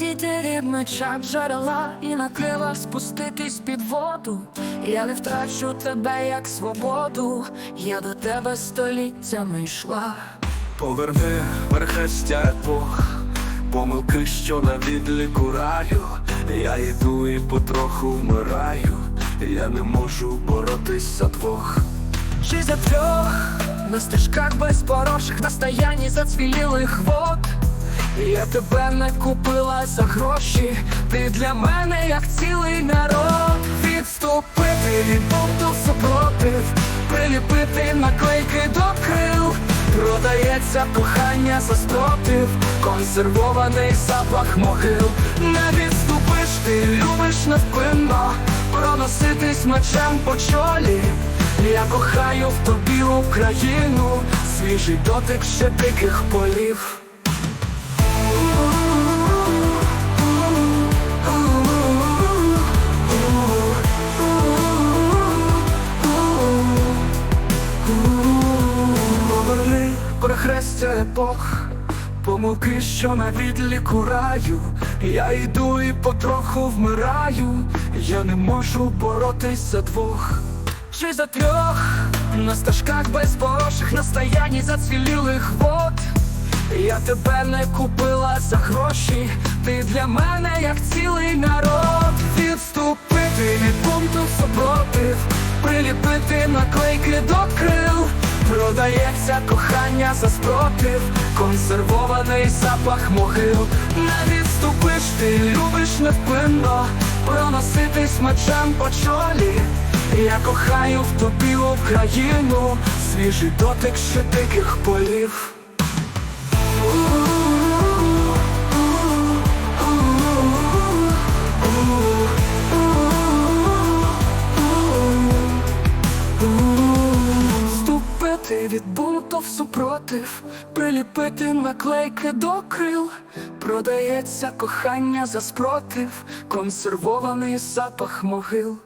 Відійти від меча джерела і на крилах спуститись під воду. Я не втрачу тебе як свободу, я до тебе століттями йшла. Поверни верхестя епох, помилки, що на відліку раю. Я йду і потроху вмираю, я не можу боротись за двох. Чи за трьох на стежках безпороших на стоянні зацвілілих вод. Я тебе не купила за гроші, ти для мене як цілий народ. Відступити від бунту супротив, приліпити наклейки до крил. Продається кохання за спротив, консервований запах могил. Не відступиш, ти любиш невпинно, проноситись мечем по чолі. Я кохаю в тобі Україну, свіжий дотик ще диких полів. Перехрестя епох, помилки, що на відліку раю. Я йду і потроху вмираю, я не можу боротись за двох. Чи за трьох на стежках безпороших на стоянні зацвілілих вод. Я тебе не купила за гроші, ти для мене як цілий народ. Відступити від пункту супротив, приліпити наклейки до крил. Продається кохання за спротив, консервований запах могил. Не відступиш, ти любиш невпинно, проноситись мечем по чолі. Я кохаю в тобі Україну, свіжий дотик ще диких полів. Бунту в супротив, приліпити наклейки до крил, продається кохання за спротив, консервований запах могил.